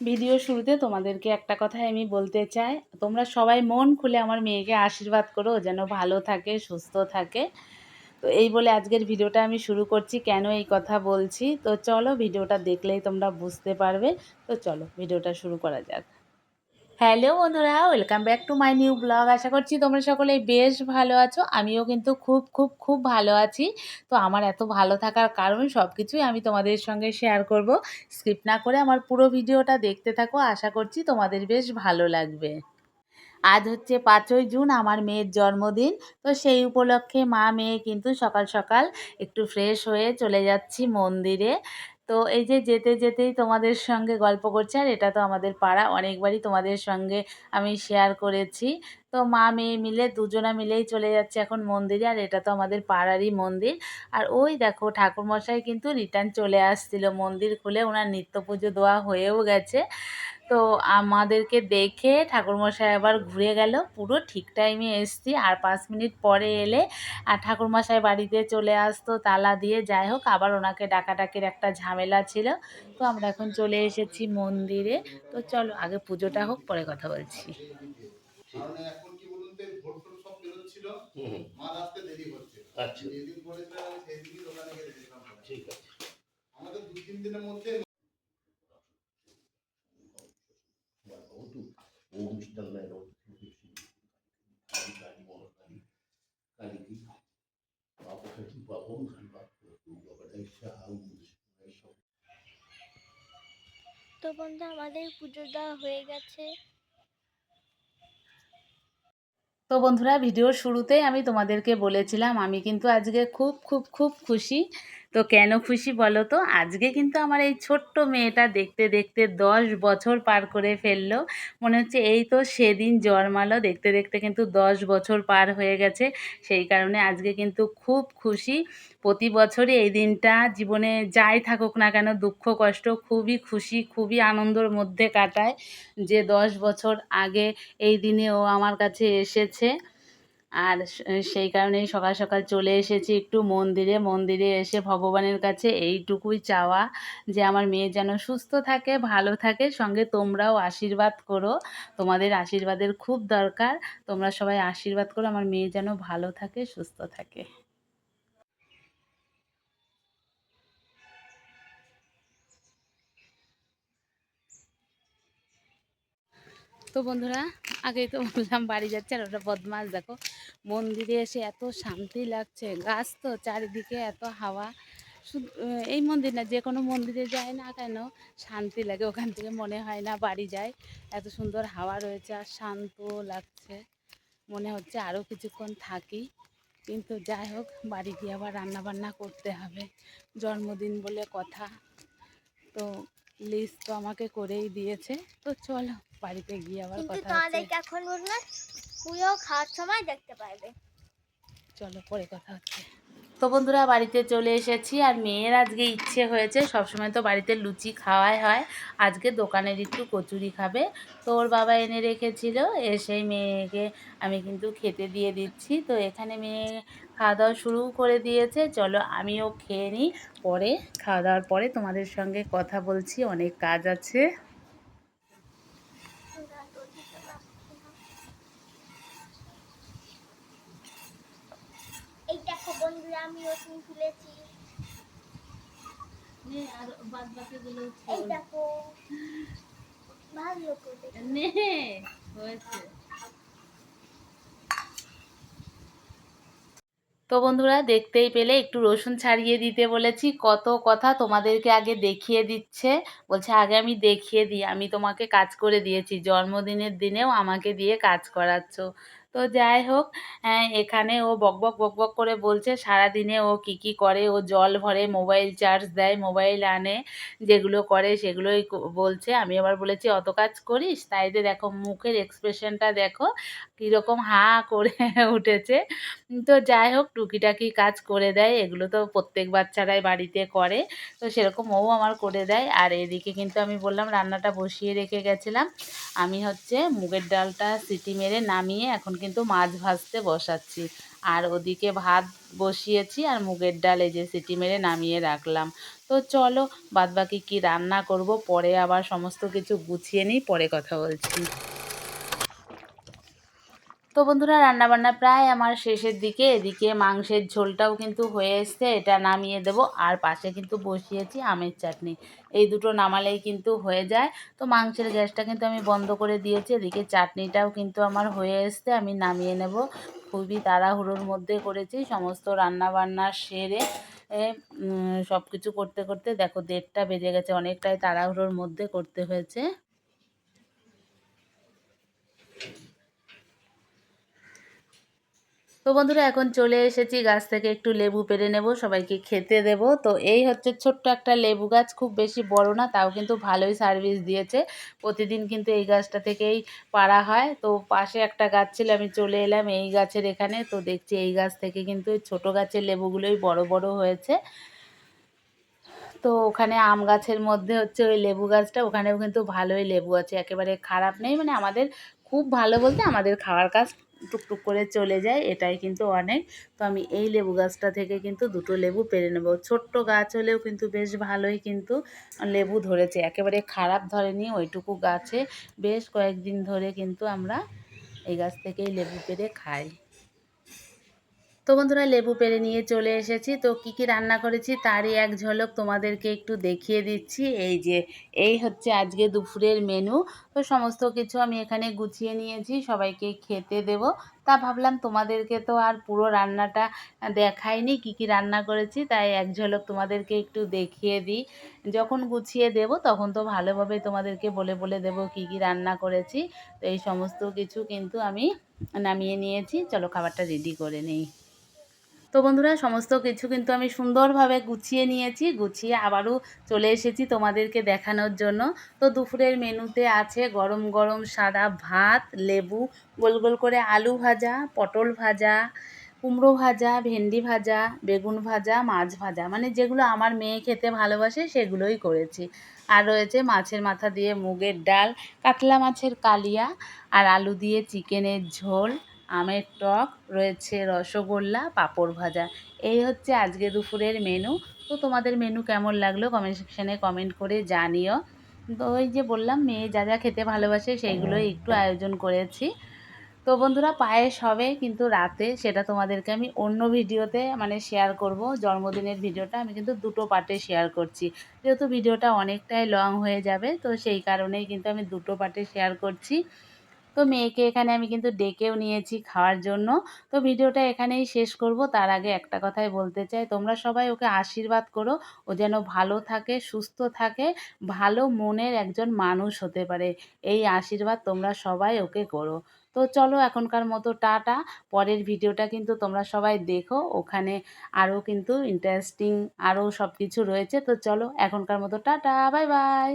Video শুরুতে তোমাদেরকে একটা কথাই আমি বলতে চাই। তোমরা সবাই মন খুলে আমার মেয়েকে আশীর্বাদ করো, যেন ভালো থাকে, সুস্থ থাকে। তো এই বলে আজকের ভিডিওটা আমি শুরু করছি, কেন এই কথা বলছি? তো চলো ভিডিওটা দেখলেই তোমরা বুঝতে পারবে। তো চলো ভিডিওটা শুরু করা যাক। হ্যালো বন্ধুরা, welcome back to my new blog. আশা করছি তোমরা সকলে বেশ ভালো আছো। আমিও কিন্তু খুব খুব খুব ভালো আছি। তো আমার এত ভালো থাকার কারণ সব কিছুই আমি তোমাদের সঙ্গে শেয়ার করব। স্কিপ না করে আমার পুরো ভিডিওটা দেখতে থাকো। আশা করছি তোমাদের বেশ ভালো লাগবে। আজ হচ্ছে পাঁচই জুন, আমার মেয়ের জন্মদিন। তো সেই উপলক্ষে মা, মেয়ে কিন্তু সকাল সকাল একটু ফ্রেশ হয়ে চলে যাচ্ছি মন্দিরে। তো এই যে যেতে যেতেই তোমাদের সঙ্গে গল্প করছি, আর এটা তো আমাদের পাড়া, অনেকবারই তোমাদের সঙ্গে আমি শেয়ার করেছি। তো মা, মেয়ে মিলে দুজনা মিলেই চলে যাচ্ছে এখন মন্দিরে। আর এটা তো আমাদের পাড়ারই মন্দির। আর ওই দেখো, ঠাকুরমশাই কিন্তু রিটার্ন চলে আসছিল মন্দির খুলে। ওনার নিত্য পুজো দেওয়া হয়েও গেছে। তো আমাদেরকে দেখে ঠাকুরমশাই আবার ঘুরে গেল। পুরো ঠিক টাইমে এসছি। আর পাঁচ মিনিট পরে এলে আর ঠাকুরমশাই বাড়িতে চলে আসতো তালা দিয়ে। যাই হোক, আবার ওনাকে ডাকাডাকির একটা ঝামেলা ছিল। তো আমরা এখন চলে এসেছি মন্দিরে। তো চলো, আগে পুজোটা হোক, পরে কথা বলছি। কারণ এখন কি বলুন তো ভোট টোট সব বেরোচ্ছিল। মাল আসতে দেরি হচ্ছে আচ্ছা। যেদিন বলেছিলাম আমি সেই দোকানে গিয়ে দেখলাম ঠিক আছে। আমাদের দু তিন দিনের মধ্যে তো বন্ধু আমাদের পুজো দেওয়া হয়ে গেছে। তো বন্ধুরা ভিডিওর শুরুতেই আমি তোমাদেরকে বলেছিলাম আমি কিন্তু আজকে খুব খুব খুব খুশি তো কেন খুশি বলো তো? আজকে কিন্তু আমার এই ছোট্ট মেয়েটা দেখতে দেখতে দশ বছর পার করে ফেলল। মনে হচ্ছে এই তো সেদিন জন্মালো। দেখতে দেখতে কিন্তু দশ বছর পার হয়ে গেছে। সেই কারণে আজকে কিন্তু খুব খুশি। প্রতি বছরই এই দিনটা জীবনে যাই থাকুক না কেন, দুঃখ, কষ্ট খুবই খুশি, খুবই আনন্দর মধ্যে কাটায় যে দশ বছর আগে এই দিনে ও আমার কাছে এসেছে। আর সেই কারণেই সকাল সকাল চলে এসেছি একটু মন্দিরে। মন্দিরে এসে ভগবানের কাছে এইটুকুই চাওয়া যে আমার মেয়ে যেন সুস্থ থাকে, ভালো থাকে। সঙ্গে তোমরাও আশীর্বাদ করো। তোমাদের আশীর্বাদের খুব দরকার। তোমরা সবাই আশীর্বাদ করো। আমার মেয়ে যেন ভালো থাকে, সুস্থ থাকে। তো বন্ধুরা, আগেই তো বললাম বাড়ি যাচ্ছে আর ওটা বদমাস, দেখো। মন্দিরে এসে এত শান্তি লাগছে, গাছ তো চারিদিকে এত হাওয়া। শুধু এই মন্দির না, যে কোনো মন্দিরে যায় না কেন, শান্তি লাগে, ওখান থেকে মনে হয় না বাড়ি যায়। এত সুন্দর হাওয়া রয়েছে আর শান্ত লাগছে, মনে হচ্ছে আরও কিছুক্ষণ থাকি। কিন্তু যাই হোক, বাড়ি গিয়ে আবার রান্না বান্না করতে হবে, জন্মদিন বলে কথা। তো লিস্ট তো আমাকে করেই দিয়েছে, তো চলো। বাড়িতে গিয়ে আবার কিন্তু কথা হচ্ছে। তোমাদেরকে এখন বলব পুজো খাওয়ার সময় দেখতে পারবে। চলো পরে কথা হচ্ছে। তো বন্ধুরা বাড়িতে চলে এসেছি আর মেয়ের আজকে ইচ্ছে হয়েছে সবসময় তো বাড়িতে লুচি খাওয়াই হয়। আজকে দোকানের একটু কচুরি খাবে। তো ওর বাবা এনে রেখেছিল এসেই মেয়েকে আমি কিন্তু খেতে দিয়ে দিচ্ছি। তো এখানে মেয়ে খাওয়া দাওয়া শুরু করে দিয়েছে। চলো আমিও খেয়ে নিই। পরে খাওয়া দাওয়ার পরে তোমাদের সঙ্গে কথা বলছি অনেক কাজ আছে এই দেখো বন্ধুরা আমি রসুন তুলেছি। আর বাদ বাকিগুলো এই দেখো ভালো করে নে হয়েছে। তো বন্ধুরা দেখতেই পেলে একটু রসুন ছাড়িয়ে দিতে বলেছি। কত কথা তোমাদেরকে আগে দেখিয়ে দিচ্ছে। বলছে আগে আমি দেখিয়ে দিই আমি তোমাকে কাজ করে দিয়েছি। জন্মদিনের দিনেও আমাকে দিয়ে কাজ করাচ্ছ। তো যাই হোক হ্যাঁ, এখানে ও বকবক বকবক করে বলছে সারাদিনে ও কি কি করে? ও জল ভরে মোবাইল চার্জ দেয় মোবাইল আনে যেগুলো করে সেগুলোই বলছে। আমি আবার বলেছি অত কাজ করিস? তাই যে দেখো মুখের এক্সপ্রেশনটা দেখো কীরকম হা করে উঠেছে। তো যাই হোক টুকিটাকি কাজ করে দেয় এগুলো তো প্রত্যেক বাচ্চারাই বাড়িতে করে। তো সেরকম ও আমার করে দেয়। আর এদিকে কিন্তু আমি বললাম রান্নাটা বসিয়ে রেখে গেছিলাম। আমি হচ্ছে মুগের ডালটা সিটি মেরে নামিয়ে এখন কিন্তু মাছ ভাজতে বসাচ্ছি। আর ওদিকে ভাত বসিয়েছি আর মুগের ডাল যে সিটি মেরে নামিয়ে রাখলাম। তো চলো, বাদবাকি কি রান্না করব? পরে আবার সমস্ত কিছু গুছিয়ে নিই, পরে কথা বলছি। তো বন্ধুরা, রান্নাবান্না প্রায় আমার শেষের দিকে। এদিকে মাংসের ঝোলটাও কিন্তু হয়ে এসছে। এটা নামিয়ে দেব। আর পাশে কিন্তু বসিয়েছি আমের চাটনি। এই দুটো নামালেই কিন্তু হয়ে যায়। তো মাংসের গ্যাসটা কিন্তু আমি বন্ধ করে দিয়েছি। এদিকে চাটনিটাও কিন্তু আমার হয়ে এসছে। আমি নামিয়ে নেব। খুবই তাড়াহুড়োর মধ্যে করেছি। সমস্ত রান্নাবান্না সেরে সব কিছু করতে করতে দেখো দেড়টা বেজে গেছে। অনেকটাই তাড়াহুড়োর মধ্যে করতে হয়েছে। তো বন্ধুরা, এখন চলে এসেছি। গাছ থেকে একটু লেবু পেরে নেব, সবাইকে খেতে দেব। তো এই হচ্ছে ছোট্ট একটা লেবু গাছ, খুব বেশি বড় না, তাও কিন্তু ভালোই সার্ভিস দিয়েছে। প্রতিদিন কিন্তু এই গাছটা থেকেই পাড়া হয়। তো পাশে একটা গাছ ছিল, আমি চলে এলাম এই গাছের এখানে। তো দেখছি এই গাছ থেকে কিন্তু ছোটো গাছের লেবুগুলোই বড় বড় হয়েছে। তো ওখানে আম গাছের মধ্যে হচ্ছে ওই লেবু গাছটা, ওখানেও কিন্তু ভালোই লেবু আছে। একেবারে খারাপ নেই মানে আমাদের খুব ভালো বলতে আমাদের খাওয়ার কাজ টুকটুক করে চলে যায়, এটাই কিন্তু অনেক। তো আমি এই লেবু গাছটা থেকে কিন্তু দুটো লেবু পেরে নেব। ছোট্ট গাছ হলেও কিন্তু বেশ ভালোই কিন্তু লেবু ধরেছে। একেবারে খারাপ ধরেনি ওইটুকু গাছে। বেশ কয়েকদিন ধরে কিন্তু আমরা এই গাছ থেকেই লেবু পেরে খাই। তো বন্ধুরা লেবু পেরে নিয়ে চলে এসেছি। তো কি কি রান্না করেছি তারই এক ঝলক তোমাদেরকে একটু দেখিয়ে দিচ্ছি। এই যে, এই হচ্ছে আজকে দুপুরের মেনু তো সমস্ত কিছু আমি এখানে গুছিয়ে নিয়েছি, সবাইকে খেতে দেব। তা ভাবলাম তোমাদেরকে তো আর পুরো রান্নাটা দেখাইনি, কি কি রান্না করেছি তাই এক ঝলক তোমাদেরকে একটু দেখিয়ে দিই। যখন গুছিয়ে দেব তখন তো ভালোভাবে তোমাদেরকে বলে বলে দেব কি কি রান্না করেছি। তো এই সমস্ত কিছু কিন্তু আমি নামিয়ে নিয়েছি। চলো খাবারটা রেডি করে নিই। তো বন্ধুরা, সমস্ত কিছু কিন্তু আমি সুন্দরভাবে গুছিয়ে নিয়েছি, গুছিয়ে আবারও চলে এসেছি তোমাদেরকে দেখানোর জন্য। তো দুপুরের মেনুতে আছে গরম গরম সাদা ভাত, লেবু, গোল গোল করে আলু ভাজা, পটল ভাজা, কুমড়ো ভাজা, ভেন্ডি ভাজা, বেগুন ভাজা, মাছ ভাজা মানে যেগুলো আমার মেয়ে খেতে ভালোবাসে সেগুলোই করেছি। আর রয়েছে মাছের মাথা দিয়ে মুগের ডাল, কাতলা মাছের কালিয়া, আর আলু দিয়ে চিকেনের ঝোল আমের টক, রয়েছে রসগোল্লা, পাঁপড় ভাজা। এই হচ্ছে আজকে দুপুরের মেনু তো তোমাদের মেনু কেমন লাগল কমেন্ট সেকশানে কমেন্ট করে জানিও। তো ওই যে বললাম, মেয়ে যা যা খেতে ভালোবাসে সেইগুলোই একটু আয়োজন করেছি। তো বন্ধুরা, পায়েস হবে, কিন্তু রাতে সেটা তোমাদেরকে আমি অন্য ভিডিওতে মানে শেয়ার করব। জন্মদিনের ভিডিওটা আমি কিন্তু দুটো পার্টে শেয়ার করছি। যেহেতু ভিডিওটা অনেকটাই লং হয়ে যাবে, তো সেই কারণেই কিন্তু আমি দুটো পার্টে শেয়ার করছি। তো মেয়েকে এখানে আমি কিন্তু ডেকেও নিয়েছি খাওয়ার জন্য। তো ভিডিওটা এখানেই শেষ করব। তার আগে একটা কথাই বলতে চাই, তোমরা সবাই ওকে আশীর্বাদ করো, ও যেন ভালো থাকে, সুস্থ থাকে, ভালো মনের একজন মানুষ হতে পারে। এই আশীর্বাদ তোমরা সবাই ওকে করো। তো চলো এখনকার মতো টাটা। পরের ভিডিওটা কিন্তু তোমরা সবাই দেখো। ওখানে আরও কিন্তু ইন্টারেস্টিং আরও সব কিছু রয়েছে। তো চলো এখনকার মতো টাটা। Bye bye.